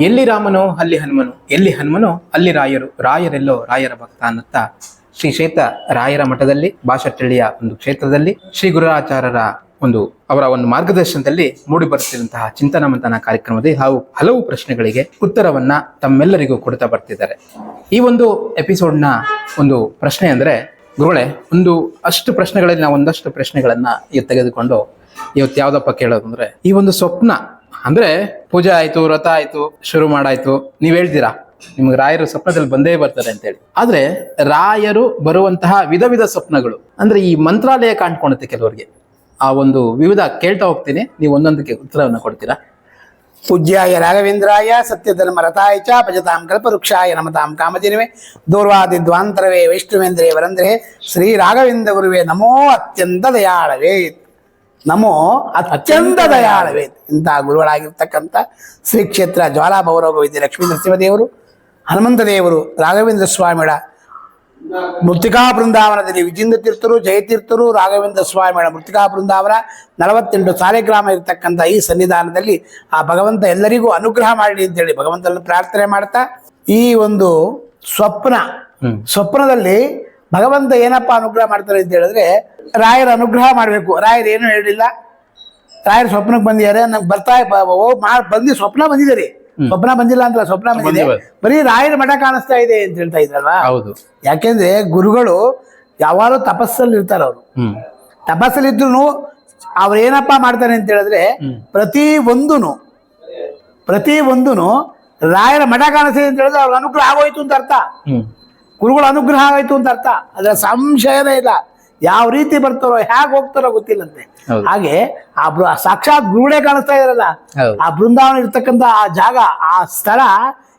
ಎಲ್ಲಿ ರಾಮನೋ, ಅಲ್ಲಿ ಹನುಮನು. ಎಲ್ಲಿ ಹನುಮನೋ, ಅಲ್ಲಿ ರಾಯರು. ರಾಯರೆಲ್ಲೋ, ರಾಯರ ಭಕ್ತ ಅನ್ನುತ್ತಾ ಶ್ರೀ ಕ್ಷೇತ್ರ ರಾಯರ ಮಠದಲ್ಲಿ ಭಾಷಟ್ಟಳ್ಳಿಯ ಒಂದು ಕ್ಷೇತ್ರದಲ್ಲಿ, ಶ್ರೀ ಗುರುರಾಚಾರ್ಯರ ಒಂದು ಅವರ ಒಂದು ಮಾರ್ಗದರ್ಶನದಲ್ಲಿ ಮೂಡಿ ಬರುತ್ತಿರುವಂತಹ ಚಿಂತನ ಮಂಥನ ಕಾರ್ಯಕ್ರಮದಲ್ಲಿ ಹಾಗೂ ಹಲವು ಪ್ರಶ್ನೆಗಳಿಗೆ ಉತ್ತರವನ್ನ ತಮ್ಮೆಲ್ಲರಿಗೂ ಕೊಡ್ತಾ ಬರ್ತಿದ್ದಾರೆ. ಈ ಒಂದು ಎಪಿಸೋಡ್ನ ಒಂದು ಪ್ರಶ್ನೆ ಅಂದ್ರೆ, ಗುರುಗಳೇ, ಒಂದು ಅಷ್ಟು ಪ್ರಶ್ನೆಗಳಲ್ಲಿ ನಾವು ಒಂದಷ್ಟು ಪ್ರಶ್ನೆಗಳನ್ನ ತೆಗೆದುಕೊಂಡು ಇವತ್ತು ಯಾವ್ದಪ್ಪ ಕೇಳೋದು ಅಂದ್ರೆ ಈ ಒಂದು ಸ್ವಪ್ನ ಅಂದ್ರೆ ಪೂಜೆ ಆಯ್ತು, ವ್ರತ ಆಯ್ತು, ಶುರು ಮಾಡಾಯ್ತು. ನೀವ್ ಹೇಳ್ತೀರಾ? ನಿಮ್ಗೆ ರಾಯರು ಸ್ವಪ್ನದಲ್ಲಿ ಬಂದೇ ಬರ್ತಾರೆ ಅಂತೇಳಿ ಆದ್ರೆ ರಾಯರು ಬರುವಂತಹ ವಿಧ ವಿಧ ಸ್ವಪ್ನಗಳು, ಅಂದ್ರೆ ಈ ಮಂತ್ರಾಲಯ ಕಾಣ್ಕೊಳುತ್ತೆ ಕೆಲವರಿಗೆ. ಆ ಒಂದು ವಿವಿಧ ಕೇಳ್ತಾ ಹೋಗ್ತೀನಿ, ನೀವು ಒಂದೊಂದಕ್ಕೆ ಉತ್ತರವನ್ನು ಕೊಡ್ತೀರಾ? ಪೂಜ್ಯಾಯ ರಾಘವೇಂದ್ರಾಯ, ಸತ್ಯಧರ್ಮ ರಥಾಯ ಚ, ಭಜತಾಂ ಕಲ್ಪವೃಕ್ಷಾಯ, ನಮತಾಂ ಕಾಮಧಿನವೇ, ದೂರ್ವಾದಿ ದ್ವಾಂತರವೇ, ವೈಷ್ಣವೇಂದ್ರೇ ವರಂದ್ರೇ, ಶ್ರೀ ರಾಘವೇಂದ್ರ ಗುರುವೇ ನಮೋ ಅತ್ಯಂತ ದಯಾಳವೇ. ನಮೋ ಅತ್ಯಂತ ದಯಾಳವೇ ಇಂತಹ ಗುರುಗಳಾಗಿರ್ತಕ್ಕಂಥ ಶ್ರೀ ಕ್ಷೇತ್ರ ಜ್ವಾಲಾ ಭೌರವ ವೈದ್ಯ ಲಕ್ಷ್ಮೀ ನರಸಿಂಹದೇವರು ಹನುಮಂತ ದೇವರು ರಾಘವೇಂದ್ರ ಸ್ವಾಮಿಗಳ ಮೃತಿಕಾ ಬೃಂದಾವನದಲ್ಲಿ ವಿಜೇಂದ್ರ ತೀರ್ಥರು ಜಯತೀರ್ಥರು ರಾಘವೇಂದ್ರ ಸ್ವಾಮಿಗಳ ಮೃತಿಕಾ ಬೃಂದಾವನ ನಲವತ್ತೆಂಟು ಸಾಲೆಗ್ರಾಮ ಇರತಕ್ಕಂಥ ಈ ಸನ್ನಿಧಾನದಲ್ಲಿ ಆ ಭಗವಂತ ಎಲ್ಲರಿಗೂ ಅನುಗ್ರಹ ಮಾಡಲಿ ಅಂತೇಳಿ ಭಗವಂತನ ಪ್ರಾರ್ಥನೆ ಮಾಡ್ತಾ ಈ ಒಂದು ಸ್ವಪ್ನ. ಸ್ವಪ್ನದಲ್ಲಿ ಭಗವಂತ ಏನಪ್ಪ ಅನುಗ್ರಹ ಮಾಡ್ತಾರೆ ಅಂತ ಹೇಳಿದ್ರೆ ರಾಯರ ಅನುಗ್ರಹ ಮಾಡಬೇಕು. ರಾಯರ್ ಏನು ಹೇಳಿಲ್ಲ? ರಾಯರ್ ಸ್ವಪ್ನಕ್ಕೆ ಬಂದಿದ್ದಾರೆ. ನಂಗೆ ಬರ್ತಾ ಬಂದಿ ಸ್ವಪ್ನ ಬಂದಿದ್ದಾರೆ ಸ್ವಪ್ನ ಬಂದಿಲ್ಲ ಅಂತ ಸ್ವಪ್ನ ಬಂದಿದೆ. ಬರೀ ರಾಯರ ಮಠ ಕಾಣಿಸ್ತಾ ಇದೆ ಅಂತ ಹೇಳ್ತಾ ಇದ್ರಲ್ವಾ? ಹೌದು. ಯಾಕೆಂದ್ರೆ ಗುರುಗಳು ಯಾವಾಗಲೂ ತಪಸ್ಸಲ್ಲಿ ಇರ್ತಾರ ಅವರು. ತಪಸ್ಸಲ್ಲಿ ಇದ್ರು ಅವ್ರು ಏನಪ್ಪಾ ಮಾಡ್ತಾರೆ ಅಂತ ಹೇಳಿದ್ರೆ ಪ್ರತಿ ಒಂದೂನು ಪ್ರತಿ ಒಂದೂನು ರಾಯರ ಮಠ ಕಾಣಿಸ್ತಿದೆ ಅಂತ ಹೇಳಿದ್ರೆ ಅವ್ರ ಅನುಗ್ರಹ ಆಗೋಯ್ತು ಅಂತ ಅರ್ಥ. ಗುರುಗಳ ಅನುಗ್ರಹ ಆಗೋಯ್ತು ಅಂತ ಅರ್ಥ. ಅದರ ಸಂಶಯನೇ ಇಲ್ಲ. ಯಾವ ರೀತಿ ಬರ್ತಾರೋ ಹೇಗೆ ಹೋಗ್ತಾರೋ ಗೊತ್ತಿಲ್ಲಂತೆ. ಹಾಗೆ ಆ ಸಾಕ್ಷಾತ್ ಗುರುಡೇ ಕಾಣಿಸ್ತಾ ಇರಲ್ಲ ಆ ಬೃಂದಾವನ ಇರ್ತಕ್ಕಂಥ ಆ ಜಾಗ ಆ ಸ್ಥಳ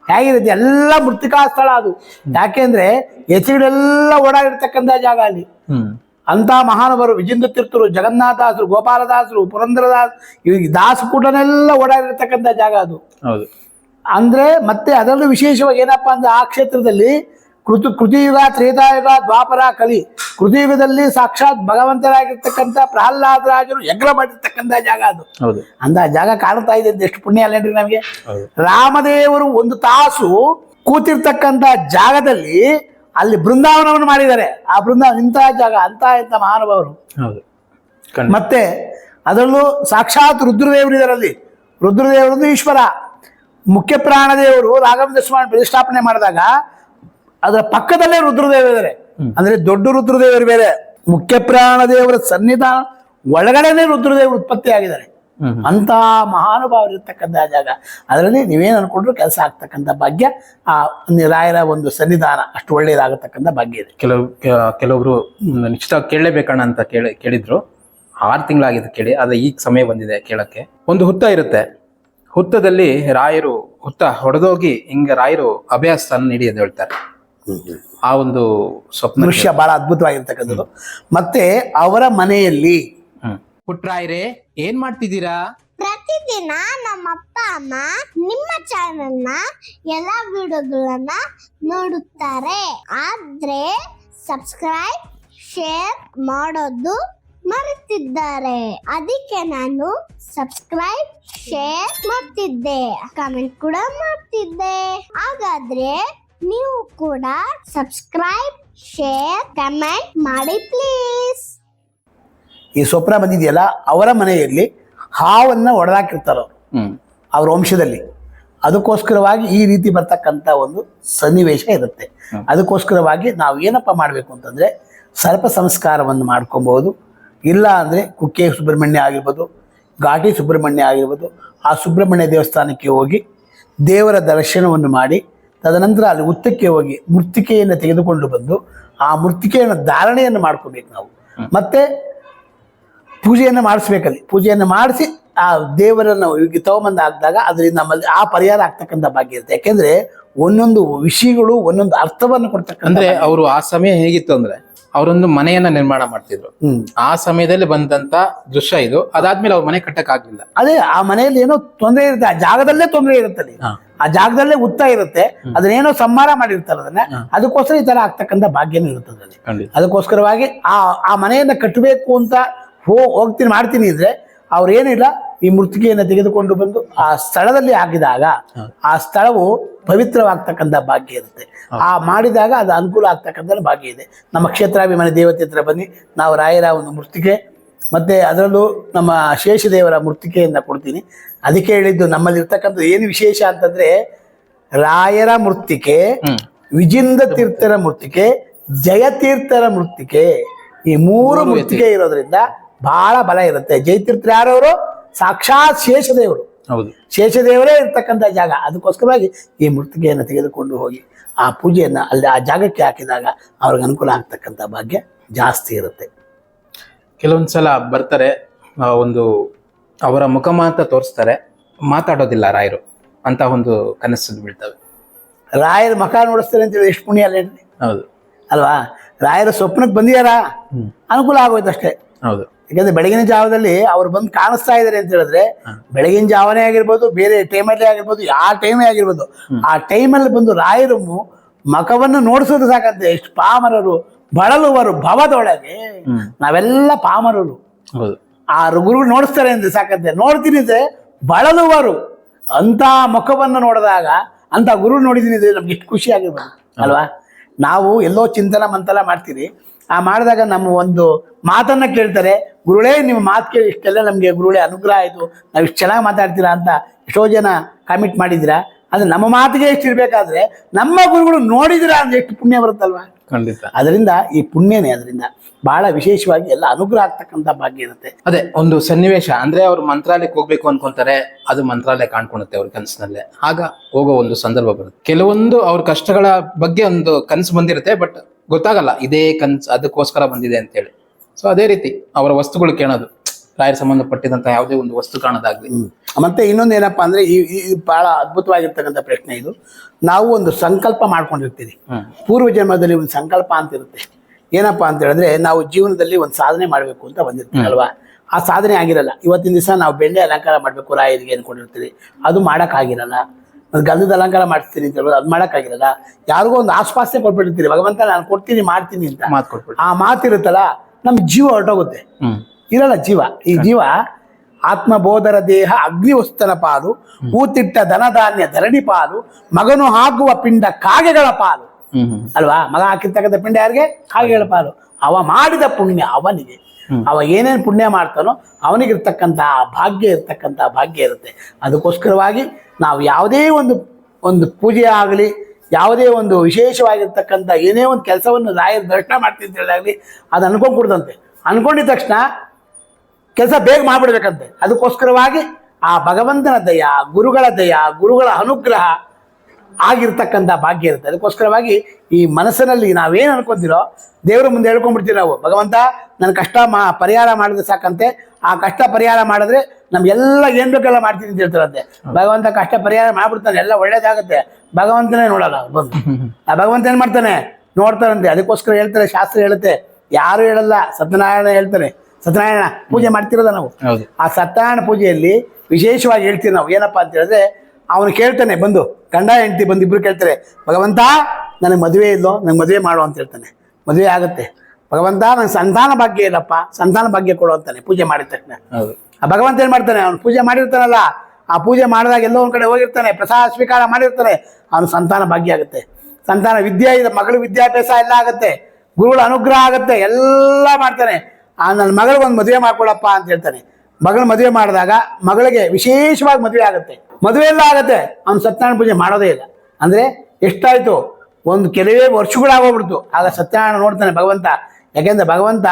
ಹೇಗಿರುತ್ತೆ ಎಲ್ಲ ಮೃತಿಕಾ ಸ್ಥಳ ಅದು. ಯಾಕೆಂದ್ರೆ ಎಸಿಗಳೆಲ್ಲ ಓಡಾಡಿರ್ತಕ್ಕಂಥ ಜಾಗ ಅಲ್ಲಿ. ಅಂತ ಮಹಾನುಭರು ವಿಜೇಂದ್ರ ತೀರ್ಥರು ಜಗನ್ನಾಥದಾಸರು ಗೋಪಾಲದಾಸರು ಪುರಂದರದಾಸ್ ಈ ದಾಸಕೂಟನೆಲ್ಲ ಓಡಾಡಿರ್ತಕ್ಕಂಥ ಜಾಗ ಅದು. ಅಂದ್ರೆ ಮತ್ತೆ ಅದರಲ್ಲೂ ವಿಶೇಷವಾಗಿ ಏನಪ್ಪಾ ಅಂದ್ರೆ ಆ ಕ್ಷೇತ್ರದಲ್ಲಿ ಕೃತು ಕೃತಿಯುಗ ತ್ರೇತಾಯುಗ ದ್ವಾಪರ ಕಲಿ ಕೃತಿಯುಗದಲ್ಲಿ ಸಾಕ್ಷಾತ್ ಭಗವಂತರಾಗಿರ್ತಕ್ಕಂಥ ಪ್ರಹ್ಲಾದರಾಜರು ಯಜ್ಞ ಮಾಡಿರ್ತಕ್ಕಂಥ ಜಾಗ ಅದು. ಹೌದು. ಅಂದ ಜಾಗ ಕಾಣ್ತಾ ಇದೆ ಎಷ್ಟು ಪುಣ್ಯ ಅಲ್ಲೇನ್ರಿ ನಮಗೆ? ರಾಮದೇವರು ಒಂದು ತಾಸು ಕೂತಿರ್ತಕ್ಕಂಥ ಜಾಗದಲ್ಲಿ ಅಲ್ಲಿ ಬೃಂದಾವನವನ್ನು ಮಾಡಿದ್ದಾರೆ. ಆ ಬೃಂದಾವನ ಇಂತಹ ಜಾಗ ಅಂತ ಇಂಥ ಮಹಾನುಭಾವರು. ಹೌದು. ಮತ್ತೆ ಅದರಲ್ಲೂ ಸಾಕ್ಷಾತ್ ರುದ್ರದೇವರು ಇದರಲ್ಲಿ ರುದ್ರದೇವರು ಈಶ್ವರ. ಮುಖ್ಯ ಪ್ರಾಣದೇವರು ರಾಘವೇಂದ್ರ ಸ್ವಾಮಿ ಪ್ರತಿಷ್ಠಾಪನೆ ಮಾಡಿದಾಗ ಅದರ ಪಕ್ಕದಲ್ಲೇ ರುದ್ರದೇವ ಇದ್ದಾರೆ ಅಂದ್ರೆ ದೊಡ್ಡ ರುದ್ರದೇವರು ಬೇರೆ ಮುಖ್ಯ ಪ್ರಾಣ ದೇವರ ಸನ್ನಿಧಾನ ಒಳಗಡೆನೆ ರುದ್ರದೇವರು ಉತ್ಪತ್ತಿ ಆಗಿದ್ದಾರೆ. ಅಂತ ಮಹಾನುಭಾವರು ಇರ್ತಕ್ಕಂಥ ಜಾಗ. ಅದರಲ್ಲಿ ನೀವೇನು ಅನ್ಕೊಂಡ್ರು ಕೆಲಸ ಆಗ್ತಕ್ಕಂಥ ಭಾಗ್ಯ ಆ ರಾಯರ ಒಂದು ಸನ್ನಿಧಾನ ಅಷ್ಟು ಒಳ್ಳೆಯದಾಗತಕ್ಕಂಥ ಭಾಗ್ಯ ಇದೆ. ಕೆಲವು ಕೆಲವೊಬ್ರು ನಿಶ್ಚಿತ ಕೇಳಲೇಬೇಕಣ್ಣ ಅಂತ ಕೇಳಿ ಕೇಳಿದ್ರು. ಆರು ತಿಂಗಳಾಗಿದೆ ಕೇಳಿ ಅದ ಈಗ ಸಮಯ ಬಂದಿದೆ ಕೇಳಕ್ಕೆ. ಒಂದು ಹುತ್ತ ಇರುತ್ತೆ. ಹುತ್ತದಲ್ಲಿ ರಾಯರು ಹುತ್ತ ಹೊಡೆದೋಗಿ ಹಿಂಗೆ ರಾಯರು ಅಭ್ಯಾಸ ನೀಡಿ ಅಂತ ಹೇಳ್ತಾರೆ. ಆ ಒಂದು ಸ್ವಪ್ನ ದೃಶ್ಯ ಬಹಳ ಅದ್ಭುತವಾಗಿರ್ತಕ್ಕಂಥದ್ದು. ಮತ್ತೆ ಅವರ ಮನೆಯಲ್ಲಿ ಪುಟ್ರಾಯ್ರೆ ಏನ್ ಮಾಡ್ತಿದ್ದೀರಾ? ಪ್ರತಿದಿನ ನಮ್ಮ ಅಪ್ಪ ಅಮ್ಮ ನಿಮ್ಮ ಚಾನಲ್ನ ಎಲ್ಲಾ ವಿಡಿಯೋಗಳನ್ನ ನೋಡುತ್ತಾರೆ. ಆದ್ರೆ ಸಬ್ಸ್ಕ್ರೈಬ್ ಶೇರ್ ಮಾಡೋದು ಮರೆತಿದ್ದಾರೆ. ಅದಕ್ಕೆ ನಾನು ಸಬ್ಸ್ಕ್ರೈಬ್ ಶೇರ್ ಮಾಡ್ತಿದ್ದೆ. ಕಮೆಂಟ್ ಕೂಡ ಮಾಡ್ತಿದ್ದೆ. ಹಾಗಾದ್ರೆ ನೀವು ಕೂಡ ಸಬ್ಸ್ಕ್ರೈಬ್ ಶೇರ್ ಕಮೆಂಟ್ ಮಾಡಿ ಪ್ಲೀಸ್ ಈ ಸ್ವಪ್ನ ಬಂದಿದೆಯಲ್ಲ ಅವರ ಮನೆಯಲ್ಲಿ ಹಾವನ್ನ ಒಡೆದಾಕಿರ್ತಾರೆ ಅವರು ಅವ್ರ ವಂಶದಲ್ಲಿ. ಅದಕ್ಕೋಸ್ಕರವಾಗಿ ಈ ರೀತಿ ಬರ್ತಕ್ಕಂಥ ಒಂದು ಸನ್ನಿವೇಶ ಇರುತ್ತೆ. ಅದಕ್ಕೋಸ್ಕರವಾಗಿ ನಾವು ಏನಪ್ಪ ಮಾಡಬೇಕು ಅಂತಂದ್ರೆ ಸರ್ಪ ಸಂಸ್ಕಾರವನ್ನು ಮಾಡ್ಕೊಬೋದು ಇಲ್ಲ ಅಂದರೆ ಕುಕ್ಕೆ ಸುಬ್ರಹ್ಮಣ್ಯ ಆಗಿರ್ಬೋದು ಘಾಟಿ ಸುಬ್ರಹ್ಮಣ್ಯ ಆಗಿರ್ಬೋದು ಆ ಸುಬ್ರಹ್ಮಣ್ಯ ದೇವಸ್ಥಾನಕ್ಕೆ ಹೋಗಿ ದೇವರ ದರ್ಶನವನ್ನು ಮಾಡಿ ತದನಂತರ ಅಲ್ಲಿ ಉತ್ತಕ್ಕೆ ಹೋಗಿ ಮೃತ್ತಿಕೆಯನ್ನು ತೆಗೆದುಕೊಂಡು ಬಂದು ಆ ಮೃತ್ತಿಕೆಯನ್ನು ಧಾರಣೆಯನ್ನು ಮಾಡ್ಕೋಬೇಕು ನಾವು. ಮತ್ತೆ ಪೂಜೆಯನ್ನು ಮಾಡಿಸ್ಬೇಕಲ್ಲಿ. ಪೂಜೆಯನ್ನು ಮಾಡಿಸಿ ಆ ದೇವರನ್ನು ತಗೊಂಬಂದು ಹಾಕಿದಾಗ ಅದರಿಂದ ನಮ್ಮಲ್ಲಿ ಆ ಪರಿಹಾರ ಆಗ್ತಕ್ಕಂಥ ಭಾಗ್ಯ ಇರುತ್ತೆ. ಯಾಕೆಂದ್ರೆ ಒಂದೊಂದು ವಿಷಯಗಳು ಒಂದೊಂದು ಅರ್ಥವನ್ನು ಕೊಡ್ತಕ್ಕಂಥ ಅಂದ್ರೆ ಅವರು ಆ ಸಮಯ ಹೇಗಿತ್ತು ಅಂದ್ರೆ ಅವರೊಂದು ಮನೆಯನ್ನ ನಿರ್ಮಾಣ ಮಾಡ್ತಿದ್ರು. ಹ್ಮ್. ಆ ಸಮಯದಲ್ಲಿ ಬಂದಂತ ದೃಶ್ಯ ಇದು. ಅದಾದ್ಮೇಲೆ ಅವ್ರ ಮನೆ ಕಟ್ಟಕ್ ಆಗ್ಲಿಲ್ಲ ಅದೇ ಆ ಮನೆಯಲ್ಲಿ ಏನೋ ತೊಂದರೆ ಇರುತ್ತೆ. ಆ ಜಾಗದಲ್ಲೇ ತೊಂದರೆ ಇರುತ್ತೆ ಅಲ್ಲಿ ಹಾ. ಆ ಜಾಗದಲ್ಲೇ ಉತ್ತ ಇರುತ್ತೆ. ಅದನ್ನೇನೋ ಸಂಹಾರ ಮಾಡಿರ್ತಾರೆ ಅದನ್ನ. ಅದಕ್ಕೋಸ್ಕರ ಈ ತರ ಆಗ್ತಕ್ಕಂಥ ಭಾಗ್ಯನೂ ಅಲ್ಲಿ ಅದಕ್ಕೋಸ್ಕರವಾಗಿ ಆ ಆ ಮನೆಯನ್ನ ಕಟ್ಟಬೇಕು ಅಂತ ಹೋ ಹೋಗ್ತೀನಿ ಮಾಡ್ತೀನಿ ಇದ್ರೆ ಅವ್ರೇನಿಲ್ಲ ಈ ಮೃತ್ತಿಗೆಯನ್ನು ತೆಗೆದುಕೊಂಡು ಬಂದು ಆ ಸ್ಥಳದಲ್ಲಿ ಹಾಕಿದಾಗ ಆ ಸ್ಥಳವು ಪವಿತ್ರವಾಗ್ತಕ್ಕಂಥ ಭಾಗ್ಯ ಇರುತ್ತೆ. ಆ ಮಾಡಿದಾಗ ಅದು ಅನುಕೂಲ ಆಗ್ತಕ್ಕಂಥ ಭಾಗ್ಯ ಇದೆ. ನಮ್ಮ ಕ್ಷೇತ್ರಾಭಿಮಾನಿ ದೇವತೆ ಹತ್ರ ಬನ್ನಿ. ನಾವು ರಾಯರ ಒಂದು ಮೃತ್ತಿಗೆ ಮತ್ತೆ ಅದರಲ್ಲೂ ನಮ್ಮ ಶೇಷದೇವರ ಮೃತ್ತಿಕೆಯನ್ನು ಕೊಡ್ತೀನಿ. ಅದಕ್ಕೆ ಹೇಳಿದ್ದು ನಮ್ಮಲ್ಲಿ ಇರ್ತಕ್ಕಂಥದ್ದು ಏನು ವಿಶೇಷ ಅಂತಂದ್ರೆ ರಾಯರ ಮೃತ್ತಿಕೆ ವಿಜಿಂದ ತೀರ್ಥರ ಮೃತ್ತಿಕೆ ಜಯತೀರ್ಥರ ಮೃತ್ತಿಕೆ ಈ ಮೂರು ಮೃತ್ತಿಕೆ ಇರೋದ್ರಿಂದ ಬಹಳ ಬಲ ಇರುತ್ತೆ. ಜಯತೀರ್ಥರು ಯಾರವರು? ಸಾಕ್ಷಾತ್ ಶೇಷದೇವರು. ಹೌದು. ಶೇಷದೇವರೇ ಇರ್ತಕ್ಕಂಥ ಜಾಗ. ಅದಕ್ಕೋಸ್ಕರವಾಗಿ ಈ ಮೃತ್ತಿಕೆಯನ್ನು ತೆಗೆದುಕೊಂಡು ಹೋಗಿ ಆ ಪೂಜೆಯನ್ನು ಅಲ್ಲಿ ಆ ಜಾಗಕ್ಕೆ ಹಾಕಿದಾಗ ಅವ್ರಿಗೆ ಅನುಕೂಲ ಆಗ್ತಕ್ಕಂಥ ಭಾಗ್ಯ ಜಾಸ್ತಿ ಇರುತ್ತೆ. ಕೆಲವೊಂದ್ಸಲ ಬರ್ತಾರೆ ಆ, ಒಂದು ಅವರ ಮುಖ ಮಾತ್ರ ತೋರಿಸ್ತಾರೆ ಮಾತಾಡೋದಿಲ್ಲ ರಾಯರು ಅಂತ ಒಂದು ಕನಸು ಬೀಳ್ತವೆ. ರಾಯರ ಮುಖ ನೋಡಿಸ್ತಾರೆ ಅಂತ ಎಷ್ಟು ಪುಣ್ಯ ಅಲ್ಲ ಹೌದು. ಅಲ್ವಾ? ರಾಯರ ಸ್ವಪ್ನಕ್ಕೆ ಬಂದಿದಾರ ಅನುಕೂಲ ಆಗೋಯ್ತು ಅಷ್ಟೇ ಹೌದು. ಯಾಕಂದ್ರೆ ಬೆಳಗಿನ ಜಾವದಲ್ಲಿ ಅವ್ರು ಬಂದು ಕಾಣಿಸ್ತಾ ಇದಾರೆ ಅಂತ ಹೇಳಿದ್ರೆ ಬೆಳಗಿನ ಜಾವನೇ ಆಗಿರ್ಬೋದು ಬೇರೆ ಟೈಮಲ್ಲೇ ಆಗಿರ್ಬೋದು ಯಾವ ಟೈಮೇ ಆಗಿರ್ಬೋದು ಆ ಟೈಮಲ್ಲಿ ಬಂದು ರಾಯರು ಮಖವನ್ನು ನೋಡಿಸೋದು ಸಾಕಂತೆ. ಎಷ್ಟು ಪಾಮರರು ಬಳಲುವರು ಭವದೊಳಗೆ ನಾವೆಲ್ಲ ಪಾಮರರು. ಹೌದು. ಆ ಗುರುಗಳು ನೋಡಿಸ್ತಾರೆ ಅಂದ್ರೆ ಸಾಕಂತೆ. ನೋಡ್ತೀನಿ ಅಂದ್ರೆ ಬಳಲುವರು. ಅಂತ ಮುಖವನ್ನು ನೋಡಿದಾಗ ಅಂತ ಗುರು ನೋಡಿದೀನಿ ಅಂದ್ರೆ ನಮ್ಗೆ ಎಷ್ಟು ಖುಷಿ ಆಗಿರ್ಬೋದು ಅಲ್ವಾ? ನಾವು ಎಲ್ಲೋ ಚಿಂತನ ಮಂತನ ಮಾಡ್ತೀರಿ. ಆ ಮಾಡಿದಾಗ ನಮ್ಮ ಒಂದು ಮಾತನ್ನ ಕೇಳ್ತಾರೆ. ಗುರುಳೇ ನಿಮ್ಮ ಮಾತು ಕೇಳಿ ಇಷ್ಟೆಲ್ಲ ನಮಗೆ ಗುರುಳೆ ಅನುಗ್ರಹ ಆಯಿತು. ನಾವು ಇಷ್ಟು ಚೆನ್ನಾಗಿ ಮಾತಾಡ್ತೀರಾ ಅಂತ ಎಷ್ಟೋ ಜನ ಕಮಿಟ್ ಮಾಡಿದ್ದೀರಾ. ಅಂದ್ರೆ ನಮ್ಮ ಮಾತಿಗೆ ಎಷ್ಟು ಇರ್ಬೇಕಾದ್ರೆ ನಮ್ಮ ಗುರುಗಳು ನೋಡಿದಿರಾ ಅಂದ್ರೆ ಎಷ್ಟು ಪುಣ್ಯ ಬರುತ್ತಲ್ವಾ? ಖಂಡಿತ. ಅದರಿಂದ ಈ ಪುಣ್ಯನೇ ಅದರಿಂದ ಬಹಳ ವಿಶೇಷವಾಗಿ ಎಲ್ಲ ಅನುಗ್ರಹ ಆಗ್ತಕ್ಕಂತ ಭಾಗ್ಯ ಇರುತ್ತೆ. ಅದೇ ಒಂದು ಸನ್ನಿವೇಶ ಅಂದ್ರೆ ಅವ್ರು ಮಂತ್ರಾಲಯಕ್ಕೆ ಹೋಗ್ಬೇಕು ಅನ್ಕೊಂತಾರೆ ಅದು ಮಂತ್ರಾಲಯ ಕಾಣ್ಕೊಳುತ್ತೆ ಅವ್ರ ಕನಸಿನಲ್ಲೇ. ಆಗ ಹೋಗೋ ಒಂದು ಸಂದರ್ಭ ಬರುತ್ತೆ. ಕೆಲವೊಂದು ಅವ್ರ ಕಷ್ಟಗಳ ಬಗ್ಗೆ ಒಂದು ಕನಸು ಬಂದಿರುತ್ತೆ ಬಟ್ ಗೊತ್ತಾಗಲ್ಲ ಇದೇ ಕನ್ಸು ಅದಕ್ಕೋಸ್ಕರ ಬಂದಿದೆ ಅಂತೇಳಿ. ಸೊ ಅದೇ ರೀತಿ ಅವರ ವಸ್ತುಗಳು ಕೇಳೋದು. ರಾಯರ್ ಸಂಬಂಧಪಟ್ಟಿದಂತ ಯಾವುದೇ ಒಂದು ವಸ್ತು ಕಾಣೋದಾಗ್ಲಿ. ಮತ್ತೆ ಇನ್ನೊಂದು ಏನಪ್ಪಾ ಅಂದ್ರೆ ಈ ಬಹಳ ಅದ್ಭುತವಾಗಿರ್ತಕ್ಕಂಥ ಪ್ರಶ್ನೆ ಇದು. ನಾವು ಒಂದು ಸಂಕಲ್ಪ ಮಾಡ್ಕೊಂಡಿರ್ತೀವಿ ಪೂರ್ವ ಜನ್ಮದಲ್ಲಿ ಒಂದು ಸಂಕಲ್ಪ ಅಂತ ಇರುತ್ತೆ ಏನಪ್ಪಾ ಅಂತ ಹೇಳಿದ್ರೆ ನಾವು ಜೀವನದಲ್ಲಿ ಒಂದು ಸಾಧನೆ ಮಾಡಬೇಕು ಅಂತ ಬಂದಿರ್ತೀವಿ ಅಲ್ವಾ? ಆ ಸಾಧನೆ ಆಗಿರಲ್ಲ. ಇವತ್ತಿನ ದಿವಸ ನಾವು ಬೆಣ್ಣೆ ಅಲಂಕಾರ ಮಾಡಬೇಕು ರಾಯರಿಗೆ ಅನ್ಕೊಂಡಿರ್ತೀವಿ ಅದು ಮಾಡೋಕ್ಕಾಗಿರಲ್ಲ ಒಂದು ಗಂಧದ ಅಲಂಕಾರ ಮಾಡ್ತೀನಿ ಅಂತ ಹೇಳೋದು ಅದು ಆಗಿರಲ್ಲ. ಯಾರಿಗೋ ಒಂದು ಆಶ್ವಾಸನೆ ಕೊಟ್ಬಿಟ್ಟಿರ್ತೀರಿ. ಭಗವಂತ ನಾನು ಕೊಡ್ತೀನಿ ಮಾಡ್ತೀನಿ ಅಂತ. ಮಾತು ಕೊಟ್ಬಿಟ್ಟು ಆ ಮಾತಿರುತ್ತಲ್ಲ ನಮ್ಮ ಜೀವ ಹೊರಟೋಗುತ್ತೆ. ಇರಲ್ಲ ಜೀವ. ಈ ಜೀವ ಆತ್ಮಬೋಧರ ದೇಹ ಅಗ್ನಿವಸ್ತನ ಪಾಲು ಕೂತಿಟ್ಟ ಧನಧಾನ್ಯ ಧರಣಿ ಪಾಲು ಮಗನು ಹಾಕುವ ಪಿಂಡ ಕಾಗೆಗಳ ಪಾಲು. ಅಲ್ವಾ? ಮಗ ಹಾಕಿರ್ತಕ್ಕಂಥ ಪಿಂಡ ಯಾರಿಗೆ? ಕಾಗೆಗಳ ಪಾಲು. ಅವ ಮಾಡಿದ ಪುಣ್ಯ ಅವನಿಗೆ. ಅವ ಏನೇನು ಪುಣ್ಯ ಮಾಡ್ತಾನೋ ಅವನಿಗಿರ್ತಕ್ಕಂಥ ಆ ಭಾಗ್ಯ ಇರ್ತಕ್ಕಂಥ ಭಾಗ್ಯ ಇರುತ್ತೆ. ಅದಕ್ಕೋಸ್ಕರವಾಗಿ ನಾವು ಯಾವುದೇ ಒಂದು ಒಂದು ಪೂಜೆ ಆಗಲಿ ಯಾವುದೇ ಒಂದು ವಿಶೇಷವಾಗಿರ್ತಕ್ಕಂಥ ಏನೇ ಒಂದು ಕೆಲಸವನ್ನು ರಾಯರ ದರ್ಶನ ಮಾಡ್ತೀನಿ ಅಂತ ಹೇಳಿದಾಗಲಿ ಅದು ಅನ್ಕೊಂಡ್ಬಿಡ್ದಂತೆ ಅನ್ಕೊಂಡಿದ ತಕ್ಷಣ ಕೆಲಸ ಬೇಗ ಮಾಡಿಬಿಡ್ಬೇಕಂತೆ. ಅದಕ್ಕೋಸ್ಕರವಾಗಿ ಆ ಭಗವಂತನ ದಯ, ಗುರುಗಳ ದಯ, ಗುರುಗಳ ಅನುಗ್ರಹ ಆಗಿರ್ತಕ್ಕಂಥ ಭಾಗ್ಯ ಇರುತ್ತೆ. ಅದಕ್ಕೋಸ್ಕರವಾಗಿ ಈ ಮನಸ್ಸಿನಲ್ಲಿ ನಾವೇನು ಅನ್ಕೊಂತೀರೋ ದೇವರ ಮುಂದೆ ಹೇಳ್ಕೊಂಡ್ಬಿಡ್ತೀವಿ ನಾವು. ಭಗವಂತ ನನ್ನ ಕಷ್ಟ ಮಾ, ಪರಿಹಾರ ಮಾಡಿದ್ರೆ ಸಾಕಂತೆ. ಆ ಕಷ್ಟ ಪರಿಹಾರ ಮಾಡಿದ್ರೆ ನಮ್ಗೆಲ್ಲ ಏನು ಬೇಕೆಲ್ಲ ಮಾಡ್ತೀನಿ ಅಂತ ಹೇಳ್ತಾರಂತೆ. ಭಗವಂತ ಕಷ್ಟ ಪರಿಹಾರ ಮಾಡ್ಬಿಡ್ತಾನೆ, ಎಲ್ಲ ಒಳ್ಳೇದಾಗುತ್ತೆ. ಭಗವಂತನೇ ನೋಡಲ್ಲ, ಬಂದು. ಆ ಭಗವಂತ ಏನು ಮಾಡ್ತಾನೆ? ನೋಡ್ತಾರಂತೆ. ಅದಕ್ಕೋಸ್ಕರ ಹೇಳ್ತಾರೆ, ಶಾಸ್ತ್ರ ಹೇಳುತ್ತೆ. ಯಾರು ಹೇಳಲ್ಲ, ಸತ್ಯನಾರಾಯಣ ಹೇಳ್ತಾನೆ. ಸತ್ಯನಾರಾಯಣ ಪೂಜೆ ಮಾಡ್ತಿರೋದ ನಾವು. ಹೌದು. ಆ ಸತ್ಯನಾರಾಯಣ ಪೂಜೆಯಲ್ಲಿ ವಿಶೇಷವಾಗಿ ಹೇಳ್ತೀವಿ ನಾವು. ಏನಪ್ಪಾ ಅಂತ ಹೇಳಿದ್ರೆ ಅವನು ಕೇಳ್ತಾನೆ ಬಂದು ಗಂಡ ಹೆಂಡತಿ ಬಂದು ಇಬ್ರು ಕೇಳ್ತಾರೆ ಭಗವಂತ ನನಗೆ ಮದುವೆ ಇಲ್ಲೋ? ನನಗೆ ಮದುವೆ ಮಾಡು ಅಂತ ಹೇಳ್ತಾನೆ. ಮದುವೆ ಆಗುತ್ತೆ. ಭಗವಂತ ನನಗೆ ಸಂತಾನ ಭಾಗ್ಯ ಇಲ್ಲಪ್ಪ. ಸಂತಾನ ಭಾಗ್ಯ ಕೊಡು ಅಂತಾನೆ ಪೂಜೆ ಮಾಡಿದ ತಕ್ಷಣ. ಆ ಭಗವಂತ ಏನ್ ಮಾಡ್ತಾನೆ? ಅವನು ಪೂಜೆ ಮಾಡಿರ್ತಾನಲ್ಲ. ಆ ಪೂಜೆ ಮಾಡಿದಾಗ ಎಲ್ಲೋ ಒಂದ್ ಕಡೆ ಹೋಗಿರ್ತಾನೆ ಪ್ರಸಾದ ಸ್ವೀಕಾರ ಮಾಡಿರ್ತಾನೆ. ಅವನು ಸಂತಾನ ಭಾಗ್ಯ ಆಗುತ್ತೆ. ಸಂತಾನ ವಿದ್ಯೆ ಇದೆ ಮಗಳು ವಿದ್ಯಾಭ್ಯಾಸ ಎಲ್ಲ ಆಗುತ್ತೆ. ಗುರುಗಳ ಅನುಗ್ರಹ ಆಗುತ್ತೆ. ಎಲ್ಲ ಮಾಡ್ತಾನೆ. ಆ, ನನ್ನ ಒಂದು ಮದುವೆ ಮಾಡ್ಕೊಳಪ್ಪ ಅಂತ ಹೇಳ್ತಾನೆ. ಮಗಳ ಮದುವೆ ಮಾಡಿದಾಗ ಮಗಳಿಗೆ ವಿಶೇಷವಾಗಿ ಮದುವೆ ಆಗುತ್ತೆ. ಮದುವೆ ಎಲ್ಲ ಆಗುತ್ತೆ. ಅವ್ನು ಸತ್ಯನಾರಾಯಣ ಪೂಜೆ ಮಾಡೋದೇ ಇಲ್ಲ. ಅಂದ್ರೆ ಎಷ್ಟಾಯಿತು? ಒಂದು ಕೆಲವೇ ವರ್ಷಗಳಾಗೋಗ್ಬಿಡ್ತು. ಆಗ ಸತ್ಯನಾರಾಯಣ ನೋಡ್ತಾನೆ ಭಗವಂತ. ಯಾಕೆಂದ್ರೆ ಭಗವಂತ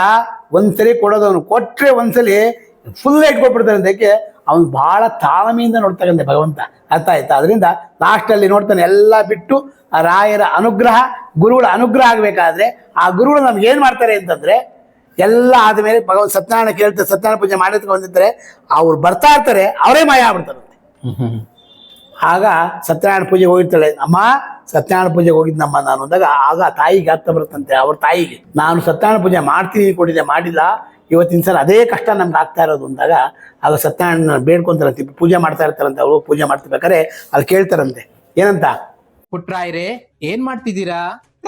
ಒಂದ್ಸಲಿ ಕೊಡೋದು ಅವನು ಕೊಟ್ರೆ ಒಂದ್ಸಲಿ ಫುಲ್ ಇಟ್ಕೊಟ್ಬಿಡ್ತಾನೆ ಅದಕ್ಕೆ ಅವನು ಬಹಳ ತಾಳ್ಮೆಯಿಂದ ನೋಡ್ತಕ್ಕಂಥ ಭಗವಂತ. ಅರ್ಥ ಆಯ್ತಾ? ಅದರಿಂದ ಲಾಸ್ಟಲ್ಲಿ ನೋಡ್ತಾನೆ ಎಲ್ಲ ಬಿಟ್ಟು ರಾಯರ ಅನುಗ್ರಹ, ಗುರುಗಳ ಅನುಗ್ರಹ ಆಗಬೇಕಾದ್ರೆ ಆ ಗುರುಗಳು ನಮ್ಗೆ ಏನು ಮಾಡ್ತಾರೆ ಅಂತಂದ್ರೆ ಎಲ್ಲ ಆದಮೇಲೆ ಭಗವಂತ ಸತ್ಯನಾರಾಯಣ ಕೇಳ್ತಾರೆ ಸತ್ಯನಾರಾಯಣ ಪೂಜೆ ಮಾಡಿದ್ಕೆ ಬಂದಿದ್ದರೆ ಅವ್ರು ಬರ್ತಾ ಇರ್ತಾರೆ, ಅವರೇ ಮಾಯ ಆಗ್ಬಿಡ್ತಾರಂತೆ ಆಗ ಸತ್ಯನಾರಾಯಣ ಪೂಜೆಗೆ ಹೋಗಿರ್ತಾಳೆ, ಅಮ್ಮ, ಸತ್ಯನಾರಾಯಣ ಪೂಜೆಗೆ ಹೋಗಿದ್ನಮ್ಮ ನಾನು. ಅಂದಾಗ, ಆಗ ತಾಯಿಗೆ ಅರ್ಥ ಬರುತ್ತಂತೆ, ಅವ್ರ ತಾಯಿಗೆ, ನಾನು ಸತ್ಯನಾರಾಯಣ ಪೂಜೆ ಮಾಡ್ತೀನಿ, ಕೊಟ್ಟಿದ್ದೆ, ಮಾಡಿಲ್ಲ. ಇವತ್ತಿನ ಸಲ ಅದೇ ಕಷ್ಟ ನಮ್ಗೆ ಆಗ್ತಾ ಇರೋದು. ಅಂದಾಗ, ಆಗ ಸತ್ಯನಾರಾಯಣ ಬೇಡ್ಕೊಂತಾರಂತೆ ಪೂಜೆ ಮಾಡ್ತಾ ಇರ್ತಾರಂತೆ ಅವರು, ಪೂಜೆ ಮಾಡ್ತಿರ್ಬೇಕಾದ್ರೆ ಅಲ್ಲಿ ಕೇಳ್ತಾರಂತೆ, ಏನಂತ? ಪುಟ್ರಾಯ್ರೆ, ಏನ್ ಮಾಡ್ತಿದ್ದೀರಾ?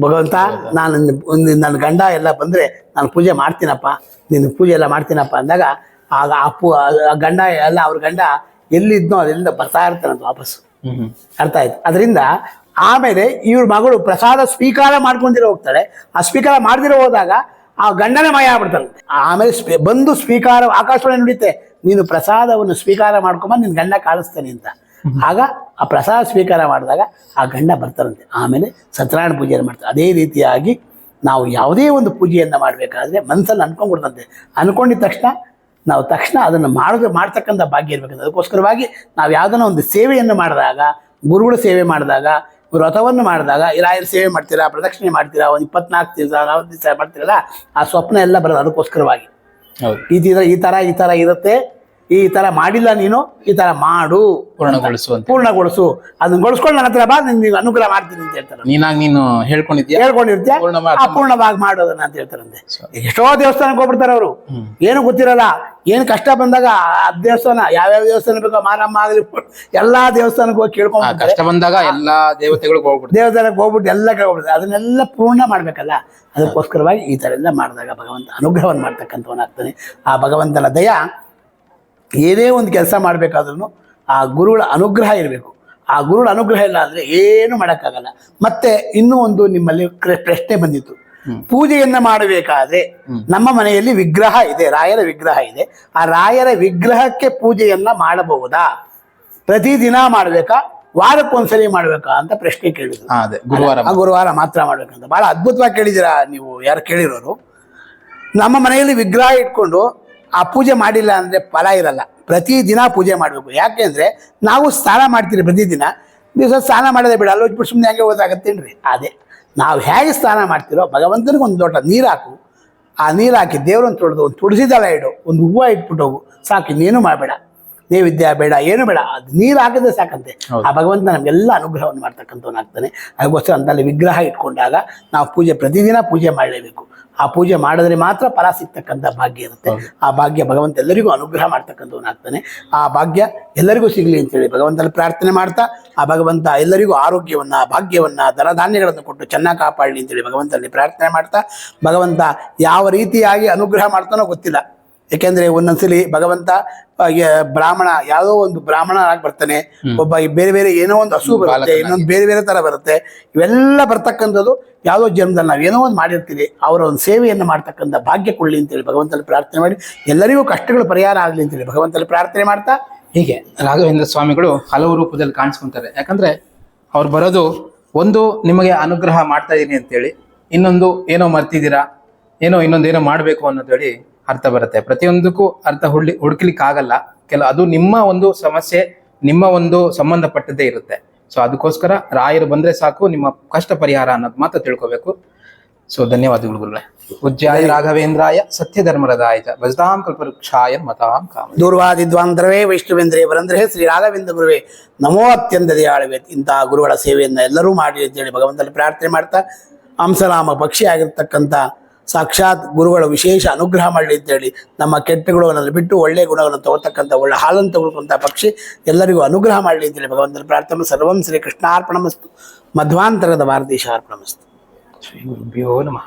ಭಗವಂತ ನಾನು ಒಂದು ನನ್ನ ಗಂಡ ಎಲ್ಲ ಬಂದರೆ ನಾನು ಪೂಜೆ ಮಾಡ್ತೀನಪ್ಪ. ನಿನ್ನ ಪೂಜೆ ಎಲ್ಲ ಮಾಡ್ತೀನಪ್ಪ ಅಂದಾಗ ಆಗ ಆ ಪೂ ಆ ಗಂಡ ಎಲ್ಲ ಅವ್ರ ಗಂಡ ಎಲ್ಲಿದ್ನೋ ಅದರಿಂದ ಬರ್ತಾ ಇರ್ತಾನಂತ ವಾಪಸ್ಸು. ಅರ್ಥ ಆಯ್ತು. ಅದರಿಂದ ಆಮೇಲೆ ಇವ್ರ ಮಗಳು ಪ್ರಸಾದ ಸ್ವೀಕಾರ ಮಾಡ್ಕೊಂಡಿರೋ ಹೋಗ್ತಾಳೆ. ಆ ಸ್ವೀಕಾರ ಮಾಡದಿರೋ ಹೋದಾಗ ಆ ಗಂಡನೇ ಮಯ ಆಗ್ಬಿಡ್ತಾನಂತೆ ಆಮೇಲೆ ಸ್ವೀ- ಬಂದು ಸ್ವೀಕಾರ ಆಕಾಶವಾಣಿ ನುಡಿತೆ ನೀನು ಪ್ರಸಾದವನ್ನು ಸ್ವೀಕಾರ ಮಾಡ್ಕೊಂಬ ನಿನ್ನ ಗಂಡ ಕಾಣಿಸ್ತಾನೆ ಅಂತ. ಆಗ ಆ ಪ್ರಸಾದ ಸ್ವೀಕಾರ ಮಾಡಿದಾಗ ಆ ಗಂಡ ಬರ್ತಾರಂತೆ. ಆಮೇಲೆ ಸತ್ಯನಾರಾಯಣ ಪೂಜೆಯನ್ನು ಮಾಡ್ತಾರೆ. ಅದೇ ರೀತಿಯಾಗಿ ನಾವು ಯಾವುದೇ ಒಂದು ಪೂಜೆಯನ್ನು ಮಾಡಬೇಕಾದ್ರೆ ಮನಸ್ಸಲ್ಲಿ ಅನ್ಕೊಂಡ್ಬಿಡ್ತಂತೆ. ಅಂದ್ಕೊಂಡಿದ್ದ ತಕ್ಷಣ ನಾವು ತಕ್ಷಣ ಅದನ್ನು ಮಾಡೋದು ಮಾಡ್ತಕ್ಕಂಥ ಭಾಗ್ಯ ಇರಬೇಕಂತ. ಅದಕ್ಕೋಸ್ಕರವಾಗಿ ನಾವು ಯಾವುದನ್ನ ಒಂದು ಸೇವೆಯನ್ನು ಮಾಡಿದಾಗ ಗುರುಗಳ ಸೇವೆ ಮಾಡಿದಾಗ ವ್ರತವನ್ನು ಮಾಡಿದಾಗ ರಾಯರ ಸೇವೆ ಮಾಡ್ತೀರಾ ಪ್ರದಕ್ಷಿಣೆ ಮಾಡ್ತೀರಾ ಒಂದು ಇಪ್ಪತ್ನಾಲ್ಕು ದಿವಸ ನಲವತ್ತು ದಿವಸ ಮಾಡ್ತೀರಲ್ಲ ಆ ಸ್ವಪ್ನ ಎಲ್ಲ ಬರೋದು ಅದಕ್ಕೋಸ್ಕರವಾಗಿ. ಹೌದು. ಈ ತರ ಈ ಥರ ಈ ಥರ ಇರುತ್ತೆ. ಈ ತರ ಮಾಡಿಲ್ಲ ನೀನು ಈ ತರ ಮಾಡು. ಪೂರ್ಣಗೊಳಿಸುವ ಪೂರ್ಣಗೊಳಿಸು. ಅದನ್ನ ಗೊಳಿಸ್ಕೊಂಡು ನನ್ನ ಹತ್ರ ಬಾ ನಿನ್ಗೆ ಅನುಗ್ರಹ ಮಾಡ್ತೀನಿ ಅಂತ ಹೇಳ್ತಾರೆ ನೀನಾಗಿ ನೀನು ಹೇಳ್ಕೊಂಡಿದ್ಯಾ? ಹೇಳ್ಕೊಂಡಿರ್ತೀಯ. ಅಪೂರ್ಣವಾಗಿ ಮಾಡೋದನ್ನ ಅಂತ ಹೇಳ್ತಾರಂತೆ. ಎಷ್ಟೋ ದೇವಸ್ಥಾನಕ್ಕೆ ಹೋಗ್ಬಿಡ್ತಾರೆ ಅವರು. ಏನು ಗೊತ್ತಿರಲ್ಲ ಏನು ಕಷ್ಟ ಬಂದಾಗ ಆ ದೇವಸ್ಥಾನ ಯಾವ್ಯಾವ ದೇವಸ್ಥಾನ ಬೇಕೋ ಮಾರಮ್ಮ ಆಗಲಿ ಎಲ್ಲಾ ದೇವಸ್ಥಾನಕ್ಕೆ ಹೋಗಿ ಕೇಳ್ಕೊಂಡು ಕಷ್ಟ ಬಂದಾಗ ಎಲ್ಲಾ ದೇವತೆಗಳಿಗೆ ಹೋಗ್ಬಿಡ್ತಾರೆ. ದೇವಸ್ಥಾನಕ್ಕೆ ಹೋಗ್ಬಿಟ್ಟು ಎಲ್ಲ ಕೇಳ್ಬಿಡ್ತಾರೆ ಅದನ್ನೆಲ್ಲ ಪೂರ್ಣ ಮಾಡ್ಬೇಕಲ್ಲ. ಅದಕ್ಕೋಸ್ಕರವಾಗಿ ಈ ತರ ಎಲ್ಲ ಮಾಡಿದಾಗ ಭಗವಂತ ಅನುಗ್ರಹವನ್ನು ಮಾಡ್ತಕ್ಕಂಥವನಾಗ್ತಾನೆ. ಆ ಭಗವಂತನ ದಯ ಏನೇ ಒಂದು ಕೆಲಸ ಮಾಡಬೇಕಾದ್ರೂ ಆ ಗುರುಗಳ ಅನುಗ್ರಹ ಇರಬೇಕು. ಆ ಗುರುಗಳ ಅನುಗ್ರಹ ಇಲ್ಲ ಅಂದರೆ ಏನು ಮಾಡೋಕ್ಕಾಗಲ್ಲ. ಮತ್ತೆ ಇನ್ನೂ ಒಂದು ನಿಮ್ಮಲ್ಲಿ ಪ್ರಶ್ನೆ ಬಂದಿತ್ತು. ಪೂಜೆಯನ್ನು ಮಾಡಬೇಕಾದ್ರೆ ನಮ್ಮ ಮನೆಯಲ್ಲಿ ವಿಗ್ರಹ ಇದೆ ರಾಯರ ವಿಗ್ರಹ ಇದೆ. ಆ ರಾಯರ ವಿಗ್ರಹಕ್ಕೆ ಪೂಜೆಯನ್ನ ಮಾಡಬಹುದಾ? ಪ್ರತಿದಿನ ಮಾಡಬೇಕಾ? ವಾರಕ್ಕೊಂದ್ಸರಿ ಮಾಡ್ಬೇಕಾ ಅಂತ ಪ್ರಶ್ನೆ ಕೇಳಿದ್ರು. ಅದೇ. ಗುರುವಾರ ಗುರುವಾರ ಮಾತ್ರ ಮಾಡ್ಬೇಕಂತ. ಬಹಳ ಅದ್ಭುತವಾಗಿ ಕೇಳಿದಿರಾ ನೀವು ಯಾರು ಕೇಳಿರೋರು? ನಮ್ಮ ಮನೆಯಲ್ಲಿ ವಿಗ್ರಹ ಇಟ್ಕೊಂಡು ಆ ಪೂಜೆ ಮಾಡಿಲ್ಲ ಅಂದ್ರೆ ಫಲ ಇರಲ್ಲ. ಪ್ರತಿದಿನ ಪೂಜೆ ಮಾಡಬೇಕು. ಯಾಕೆಂದ್ರೆ ನಾವು ಸ್ನಾನ ಮಾಡ್ತೀರಿ ಪ್ರತಿದಿನ ದಿವಸ ಸ್ನಾನ ಮಾಡೋದೇ ಬಿಡ. ಅಲ್ಲಿ ಸುಮ್ಮನೆ ಹಂಗೆ ಓದಾಗತ್ತೇನ್ರಿ ಅದೇ. ನಾವು ಹೇಗೆ ಸ್ನಾನ ಮಾಡ್ತಿರೋ, ಭಗವಂತನಿಗೆ ಒಂದು ಲೋಟ ನೀರು ಹಾಕು. ಆ ನೀರು ಹಾಕಿ ದೇವ್ರನ್ನ ತೊಳೆದು, ಒಂದು ತುಳಸಿದಳ ಇಡು, ಒಂದು ಹೂವು ಇಟ್ಬಿಟ್ಟು ಹೋಗು. ಸಾಕು, ಇನ್ನೇನು ಮಾಡಬೇಡ. ನೈವೇದ್ಯ ಬೇಡ ಏನು ಬೇಡ ಅದು ನೀರು ಹಾಕಿದ್ರೆ ಸಾಕಂತೆ. ಆ ಭಗವಂತ ನಮಗೆಲ್ಲ ಅನುಗ್ರಹವನ್ನು ಮಾಡ್ತಕ್ಕಂಥವನಾಗ್ತಾನೆ ಅದಕ್ಕೋಸ್ಕರ ಅಂತಲ್ಲಿ ವಿಗ್ರಹ ಇಟ್ಕೊಂಡಾಗ ನಾವು ಪೂಜೆ ಪ್ರತಿದಿನ ಪೂಜೆ ಮಾಡಲೇಬೇಕು. ಆ ಪೂಜೆ ಮಾಡಿದ್ರೆ ಮಾತ್ರ ಫಲ ಸಿಗ್ತಕ್ಕಂಥ ಭಾಗ್ಯ ಇರುತ್ತೆ. ಆ ಭಾಗ್ಯ ಭಗವಂತ ಎಲ್ಲರಿಗೂ ಅನುಗ್ರಹ ಮಾಡ್ತಕ್ಕಂಥವನಾಗ್ತಾನೆ ಆ ಭಾಗ್ಯ ಎಲ್ಲರಿಗೂ ಸಿಗಲಿ ಅಂತೇಳಿ ಭಗವಂತನಲ್ಲಿ ಪ್ರಾರ್ಥನೆ ಮಾಡ್ತಾ ಆ ಭಗವಂತ ಎಲ್ಲರಿಗೂ ಆರೋಗ್ಯವನ್ನ ಭಾಗ್ಯವನ್ನ ಧನಧಾನ್ಯಗಳನ್ನು ಕೊಟ್ಟು ಚೆನ್ನಾಗಿ ಕಾಪಾಡಲಿ ಅಂತೇಳಿ ಭಗವಂತನಲ್ಲಿ ಪ್ರಾರ್ಥನೆ ಮಾಡ್ತಾ ಭಗವಂತ ಯಾವ ರೀತಿಯಾಗಿ ಅನುಗ್ರಹ ಮಾಡ್ತಾನೋ ಗೊತ್ತಿಲ್ಲ. ಯಾಕೆಂದ್ರೆ ಒಂದೊಂದ್ಸಲಿ ಭಗವಂತ ಬ್ರಾಹ್ಮಣ ಯಾವುದೋ ಒಂದು ಬ್ರಾಹ್ಮಣ ಆಗಿ ಬರ್ತಾನೆ ಒಬ್ಬ ಬೇರೆ ಬೇರೆ ಏನೋ ಒಂದು ಹಸು ಬರುತ್ತೆ. ಇನ್ನೊಂದು ಬೇರೆ ಬೇರೆ ತರ ಬರುತ್ತೆ. ಇವೆಲ್ಲ ಬರ್ತಕ್ಕಂಥದ್ದು ಯಾವುದೋ ಜನ್ಮದಲ್ಲಿ ನಾವು ಏನೋ ಒಂದು ಮಾಡಿರ್ತೀವಿ. ಅವರ ಒಂದು ಸೇವೆಯನ್ನು ಮಾಡ್ತಕ್ಕಂಥ ಭಾಗ್ಯ ಕೊಡ್ಲಿ ಅಂತೇಳಿ ಭಗವಂತನಲ್ಲಿ ಪ್ರಾರ್ಥನೆ ಮಾಡಿ. ಎಲ್ಲರಿಗೂ ಕಷ್ಟಗಳು ಪರಿಹಾರ ಆಗಲಿ ಅಂತೇಳಿ ಭಗವಂತನಲ್ಲಿ ಪ್ರಾರ್ಥನೆ ಮಾಡ್ತಾ ಹೀಗೆ. ರಾಘವೇಂದ್ರ ಸ್ವಾಮಿಗಳು ಹಲವು ರೂಪದಲ್ಲಿ ಕಾಣಿಸ್ಕೊಂತಾರೆ. ಯಾಕಂದ್ರೆ ಅವ್ರು ಬರೋದು ಒಂದು ನಿಮಗೆ ಅನುಗ್ರಹ ಮಾಡ್ತಾ ಇದೀನಿ ಅಂತೇಳಿ. ಇನ್ನೊಂದು ಏನೋ ಮರ್ತಿದ್ದೀರಾ? ಏನೋ ಇನ್ನೊಂದು ಏನೋ ಮಾಡಬೇಕು ಅನ್ನೋದೇಳಿ ಅರ್ಥ ಬರುತ್ತೆ. ಪ್ರತಿಯೊಂದಕ್ಕೂ ಅರ್ಥ ಹುಡ್ಲಿ ಹುಡುಕ್ಲಿಕ್ಕೆ ಆಗಲ್ಲ ಕೆಲ ಅದು ನಿಮ್ಮ ಒಂದು ಸಮಸ್ಯೆ ನಿಮ್ಮ ಒಂದು ಸಂಬಂಧಪಟ್ಟದ್ದೇ ಇರುತ್ತೆ. ಸೊ ಅದಕ್ಕೋಸ್ಕರ ರಾಯರು ಬಂದ್ರೆ ಸಾಕು ನಿಮ್ಮ ಕಷ್ಟ ಪರಿಹಾರ ಅನ್ನೋದು ಮಾತ್ರ ತಿಳ್ಕೋಬೇಕು. ಸೊ ಧನ್ಯವಾದಗಳು ಗುರುಗಳೇ. ಉಜ್ಜಾಯ ರಾಘವೇಂದ್ರಾಯ ಸತ್ಯ ಧರ್ಮರದಾಯ ಭಜತಾಂ ಕಲ್ಪವೃಕ್ಷಾಯ ಮತಾಂ ಕಾಮ. ದೂರ್ವಾದಿದ್ವಾಂತರವೇ ವೈಷ್ಣವೇಂದ್ರೇ ವರಂದ್ರೇ ಶ್ರೀ ರಾಘವೇಂದ್ರ ಗುರುವೇ ನಮೋ ಅತ್ಯಂತ ದಯಾಳವೇ. ಇಂತಹ ಗುರುಗಳ ಸೇವೆಯನ್ನು ಎಲ್ಲರೂ ಮಾಡಿ ಅಂತೇಳಿ ಭಗವಂತನಲ್ಲಿ ಪ್ರಾರ್ಥನೆ ಮಾಡ್ತಾ ಹಂಸರಾಮ ಪಕ್ಷಿ ಆಗಿರ್ತಕ್ಕಂಥ ಸಾಕ್ಷಾತ್ ಗುರುಗಳ ವಿಶೇಷ ಅನುಗ್ರಹ ಮಾಡಲಿ ಅಂತೇಳಿ ನಮ್ಮ ಕೆಟ್ಟ ಗುಣಗಳನ್ನು ಬಿಟ್ಟು ಒಳ್ಳೆಯ ಗುಣಗಳನ್ನು ತಗೊಳ್ತಕ್ಕಂಥ ಒಳ್ಳೆ ಹಾಲನ್ನು ತಗೊಳ್ಕೊಂಥ ಪಕ್ಷಿ ಎಲ್ಲರಿಗೂ ಅನುಗ್ರಹ ಮಾಡಲಿ ಅಂತೇಳಿ ಭಗವಂತನ ಪ್ರಾರ್ಥನೆ ಸರ್ವಂ ಶ್ರೀ ಕೃಷ್ಣಾರ್ಪಣಮಸ್ತು ಮಧ್ವಾಂತರದ ಭಾರತೀಶಾರ್ಪಣಮಸ್ತು ಶ್ರೀ ಗುರುಭ್ಯೋ ನಮಃ.